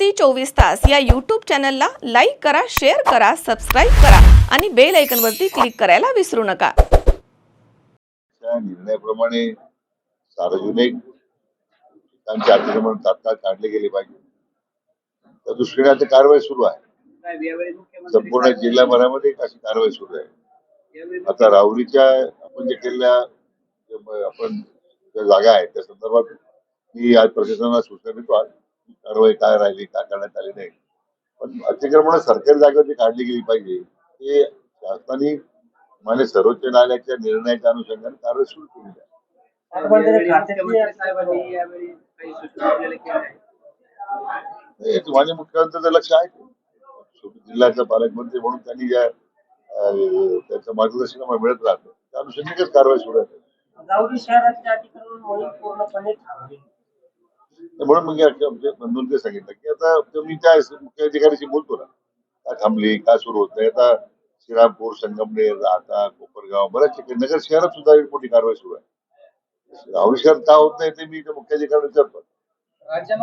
C चोवीस तास या यूट्यूब चॅनलला लाईक करा शेअर करा सबस्क्राईब करा आणि बेल आयकॉनवरती क्लिक करायला विसरू नका. निर्णयाप्रमाणे सार्वजनिक ठिकाणचे अतिक्रमण तात्काळ काढले गेले पाहिजे. त्या दृष्टीने आता कारवाई सुरू आहे. संपूर्ण जिल्हाभरामध्ये अशी कारवाई सुरू आहे. आता राहुरीच्या आपण जे केलेल्या आपण ज्या जागा आहेत त्या संदर्भात मी आज प्रशासनाला सूचना देतो आज. कारवाई काय राहिली काय करण्यात आली नाही. पण अतिक्रमण सरकारी जागा जी काढली गेली पाहिजे ते शासनाने मान्य सर्वोच्च न्यायालयाच्या निर्णयाच्या अनुषंगाने कारवाई सुरू केली आहे. हे माझ्या मुख्यमंत्र्यांचं लक्ष आहे. जिल्ह्याचा पालकमंत्री म्हणून त्यांनी ज्या त्यांचं मार्गदर्शन मिळत राहतं त्या अनुषंगानेच कारवाई सुरू आहे. पूर्णपणे म्हणून मग आमच्या सांगितलं की आता मी त्या मुख्य अधिकाऱ्याशी बोलतो ना. का थांबली का सुरू होत नाही. आता श्रीरामपूर संगमनेर राहता कोपरगाव बऱ्याच ठिकाणी नगर शहरात सुद्धा एक मोठी कारवाई सुरू आहे. राहुरी शहर का होत नाही ते मी त्या मुख्य अधिकाऱ्यांना विचारतो.